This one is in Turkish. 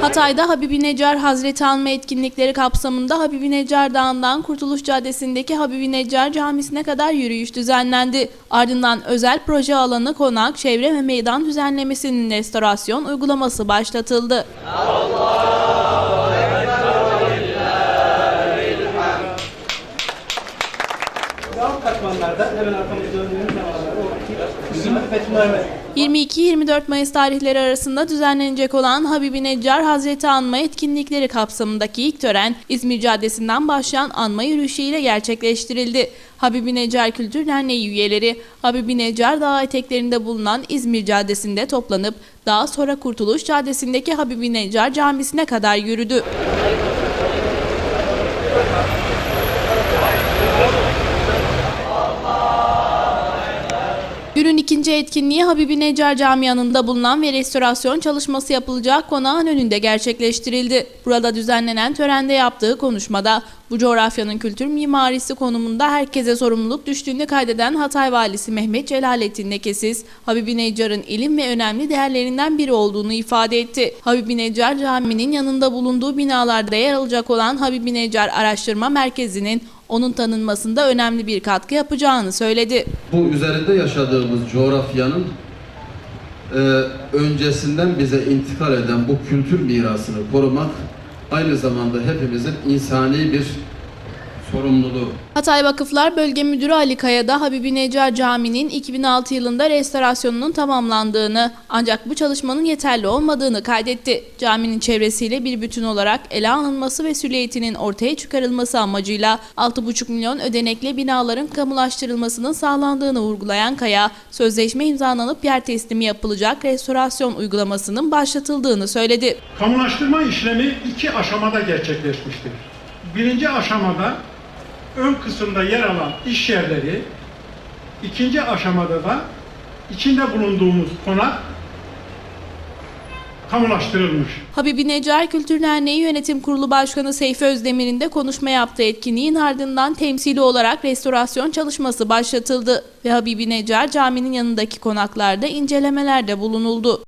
Hatay'da Habibi Necar Hazreti Anma etkinlikleri kapsamında Habibi Necar Dağı'ndan Kurtuluş Caddesi'ndeki Habibi Necar Camisi'ne kadar yürüyüş düzenlendi. Ardından özel proje alanı konak, çevre ve meydan düzenlemesinin restorasyon uygulaması başlatıldı. Katmanlarda hemen arkamızda o iki bizim betonarme 22-24 Mayıs tarihleri arasında düzenlenecek olan Habibi Necar Hazreti Anma etkinlikleri kapsamındaki ilk tören İzmir Caddesi'nden başlayan anma yürüyüşüyle gerçekleştirildi. Habibi Necar Kültür Derneği üyeleri Habibi Necar Dağı eteklerinde bulunan İzmir Caddesi'nde toplanıp daha sonra Kurtuluş Caddesi'ndeki Habibi Necar Camisi'ne kadar yürüdü. Günün ikinci etkinliği Habibi Necar Camii yanında bulunan ve restorasyon çalışması yapılacak konağın önünde gerçekleştirildi. Burada düzenlenen törende yaptığı konuşmada bu coğrafyanın kültür mimarisi konumunda herkese sorumluluk düştüğünü kaydeden Hatay Valisi Mehmet Celalettin Lekesiz, Habibi Necar'ın ilim ve önemli değerlerinden biri olduğunu ifade etti. Habibi Necar Camii'nin yanında bulunduğu binalarda yer alacak olan Habibi Necar Araştırma Merkezi'nin onun tanınmasında önemli bir katkı yapacağını söyledi. bu üzerinde yaşadığımız coğrafyanın e, öncesinden bize intikal eden bu kültür mirasını korumak aynı zamanda hepimizin insani bir sorumluluğu. Hatay Vakıflar Bölge Müdürü Ali Kaya da Habibi Necar Camii'nin 2006 yılında restorasyonunun tamamlandığını ancak bu çalışmanın yeterli olmadığını kaydetti. Caminin çevresiyle bir bütün olarak ele alınması ve süliyetinin ortaya çıkarılması amacıyla 6,5 milyon ödenekle binaların kamulaştırılmasının sağlandığını vurgulayan Kaya, sözleşme imzalanıp yer teslimi yapılacak restorasyon uygulamasının başlatıldığını söyledi. Kamulaştırma işlemi iki aşamada gerçekleşmiştir. Birinci aşamada ön kısımda yer alan iş yerleri, ikinci aşamada da içinde bulunduğumuz konak kamulaştırılmış. Habibi Necar Kültür Derneği Yönetim Kurulu Başkanı Seyfi Özdemir'in de konuşma yaptığı etkinliğin ardından temsili olarak restorasyon çalışması başlatıldı ve Habibi Necar Camii'nin yanındaki konaklarda incelemelerde bulunuldu.